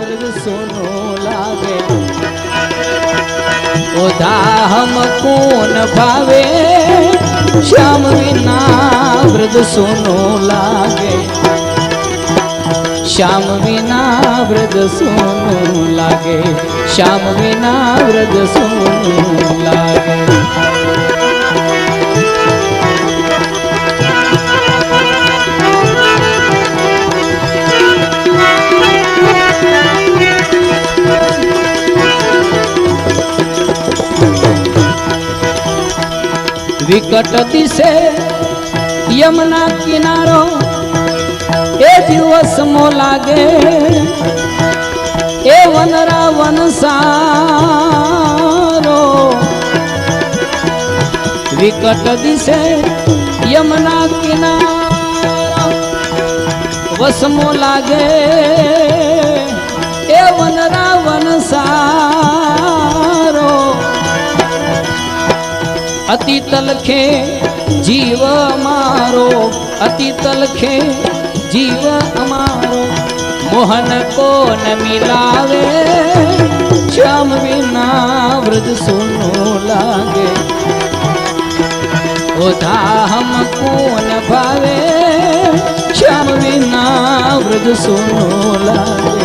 ब्रज सोनो लागे ओधा हम कोन भावे श्याम विना ब्रज सोनो लागे श्याम विना ब्रज सोनो लागे श्याम विना ब्रज વિકટ દિશે યમના કિનારો, એ દિવસમો લાગે. એ વનરા વનસારો વિકટ દિશે યમના કિનારો, વસમો લાગે. એ વનરા વનસારો અતિ તલખે જીવ અમારો અતિ તલખે જીવ અમારો મોહન કોન મિલાવે શ્યામ વિના વ્રજ સોનો લાગે ઓધા હમ કોન ભાવે શ્યામ વિના વ્રજ સોનો લાગે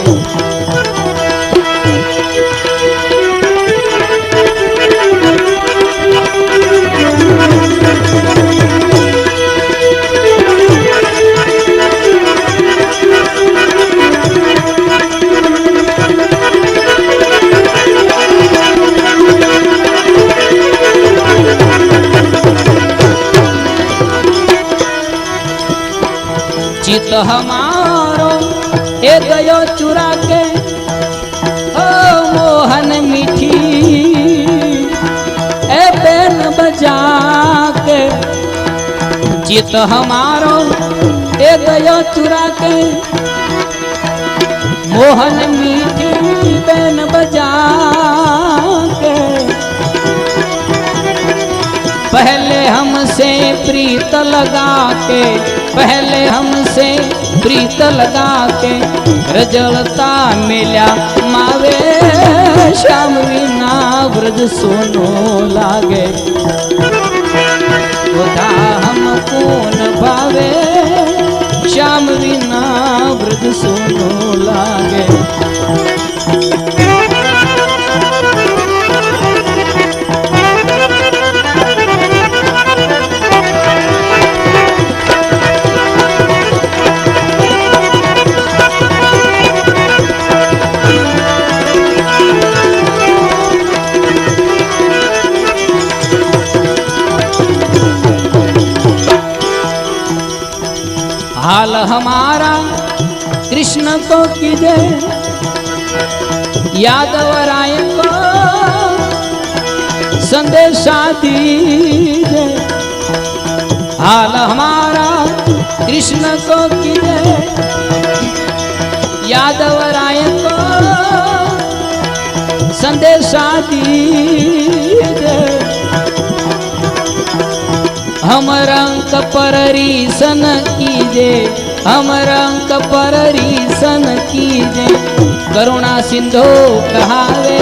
हमारो ए गयो चुरा के ओ मोहन मीठी। ए बेन बजा के चित हमारो। ए गयो चुरा के मोहन मीठी बेन बजा के पहले हमसे प्रीत लगा के पहले हमसे प्रीत लगा के रजलता मिला। मावे श्याम विना ब्रज सोनो लागे। उदा हम कौन भावे श्याम विना ब्रज सोनो लागे। हमारा कृष्ण को कीजे। यादव राय को संदेशा दीजे। हाल हमारा कृष्ण को कीजे। यादव राय को संदेशा दीजे। हम रंग पर कीजे। हम रंग पर रीसन कीजे करुणा सिंधु कहावे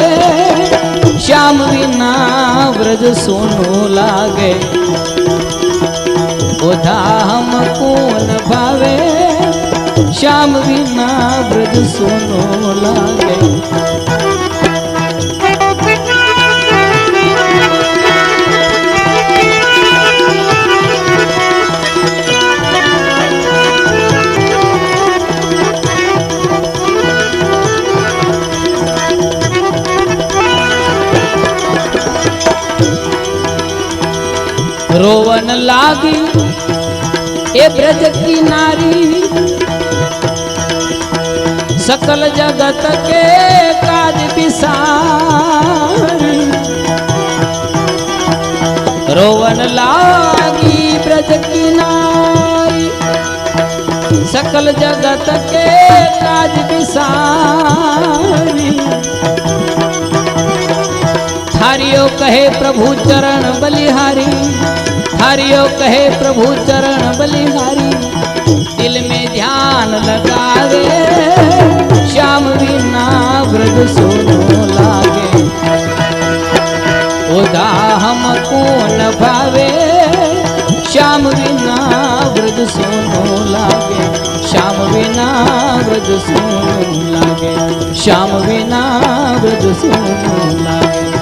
श्याम विना ब्रज सोनो लागे ओधा हम कौन भावे श्याम विना ब्रज रोवन लागी, ए ब्रज की नारी। सकल जगत के काज बिसारी रोवन लागी ब्रज की नारी। सकल जगत के काज बिसारी थारियो कहे प्रभु चरण बलिहारी। हरियो कहे प्रभु चरण बलिहारी। दिल में ध्यान लगावे श्याम बिना सोनो लागे। ओदा हमको न भावे, श्याम बिना ब्रज सोनो लागे। श्याम बिना ब्रज सोनो लागे। श्याम बिना ब्रज सोनो लागे।